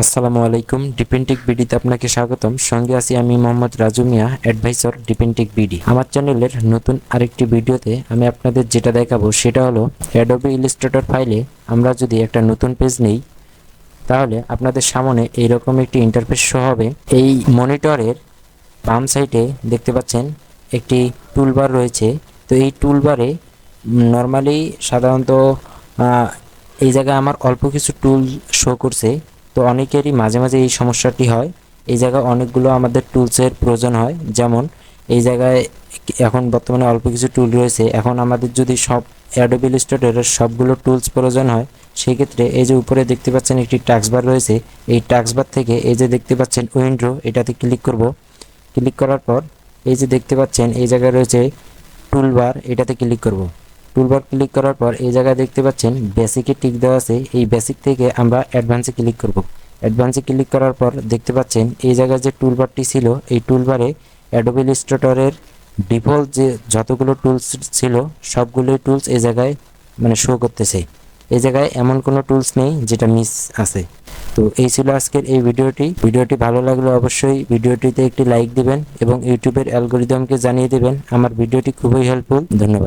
আসসালামু আলাইকুম ডিপেন্টিক বিডিতে আপনাকে স্বাগতম। সঙ্গে আছি আমি মোহাম্মদ রাজু মিয়া অ্যাডভাইসর ডিপেন্টিক বিডি আমার চ্যানেলের নতুন আরেকটি ভিডিওতে আমি আপনাদের যেটা দেখাবো সেটা হলো অ্যাডোবি ইলিস্ট্রেটর ফাইলে আমরা যদি একটা নতুন পেজ নেই, তাহলে আপনাদের সামনে এইরকম একটি ইন্টারফেস শো হবে। এই মনিটরের বাম সাইডে দেখতে পাচ্ছেন একটি টুলবার রয়েছে। তো এই টুলবারে নর্মালি সাধারণত এই জায়গায় আমার অল্প কিছু টুল শো করছে। তো অনেকেরই মাঝে মাঝে এই সমস্যাটি হয়। এই জায়গায় অনেকগুলো আমাদের টুলসের প্রয়োজন হয়। যেমন, এই জায়গায় এখন বর্তমানে অল্প কিছু টুল রয়েছে। এখন আমাদের যদি সব অ্যাডোবি ইলাস্ট্রেটরের সবগুলো টুলস প্রয়োজন হয়, সেক্ষেত্রে এই যে উপরে দেখতে পাচ্ছেন একটি বার রয়েছে, এই বার থেকে এই যে দেখতে পাচ্ছেন উইন্ডো, এটাতে ক্লিক করব। ক্লিক করার পর এই যে দেখতে পাচ্ছেন, এই জায়গায় রয়েছে টুলবার এটাতে ক্লিক করব। টুলবার ক্লিক করার পর এই জায়গায় দেখতে পাচ্ছেন বেসিকে টিক দেওয়া আছে। এই বেসিক থেকে আমরা অ্যাডভান্সে ক্লিক করব। অ্যাডভান্সে ক্লিক করার পর দেখতে পাচ্ছেন এই জায়গায় যে টুলবারটি ছিল, এই টুলবারে অ্যাডোবি ইলাস্ট্রেটরের ডিফল্ট যে যতগুলো টুলস ছিল, সবগুলোই টুলস এই জায়গায় মানে শো করতেছে। এই জায়গায় এমন কোনো টুলস নেই যেটা মিস আছে। তো এই ছিল আজকের এই ভিডিওটি। ভিডিওটি ভালো লাগলে অবশ্যই ভিডিওটিতে একটি লাইক দিবেন এবং ইউটিউবের অ্যালগোরিদমকে জানিয়ে দেবেন। আমার ভিডিওটি খুবই হেল্পফুল ধন্যবাদ।